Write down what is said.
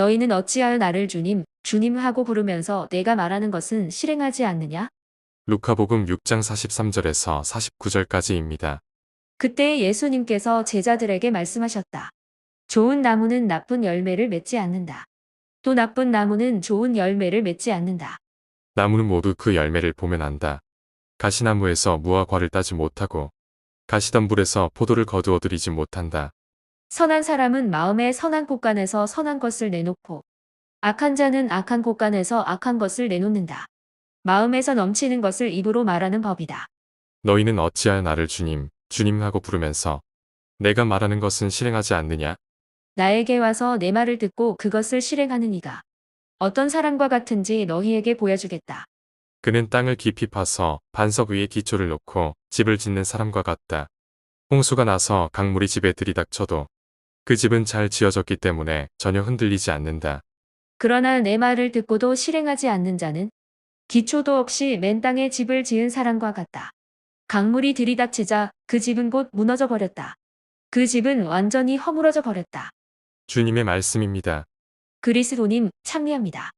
너희는 어찌하여 나를 주님, 주님 하고 부르면서 내가 말하는 것은 실행하지 않느냐? 루카복음 6장 43절에서 49절까지입니다. 그때 예수님께서 제자들에게 말씀하셨다. 좋은 나무는 나쁜 열매를 맺지 않는다. 또 나쁜 나무는 좋은 열매를 맺지 않는다. 나무는 모두 그 열매를 보면 안다. 가시나무에서 무화과를 따지 못하고 가시덤불에서 포도를 거두어 들이지 못한다. 선한 사람은 마음에 선한 곳간에서 선한 것을 내놓고 악한 자는 악한 곳간에서 악한 것을 내놓는다. 마음에서 넘치는 것을 입으로 말하는 법이다. 너희는 어찌하여 나를 주님, 주님 하고 부르면서 내가 말하는 것은 실행하지 않느냐? 나에게 와서 내 말을 듣고 그것을 실행하는 이가 어떤 사람과 같은지 너희에게 보여주겠다. 그는 땅을 깊이 파서 반석 위에 기초를 놓고 집을 짓는 사람과 같다. 홍수가 나서 강물이 집에 들이닥쳐도 그 집은 잘 지어졌기 때문에 전혀 흔들리지 않는다. 그러나 내 말을 듣고도 실행하지 않는 자는 기초도 없이 맨 땅에 집을 지은 사람과 같다. 강물이 들이닥치자 그 집은 곧 무너져 버렸다. 그 집은 완전히 허물어져 버렸다. 주님의 말씀입니다. 그리스도님 참여합니다.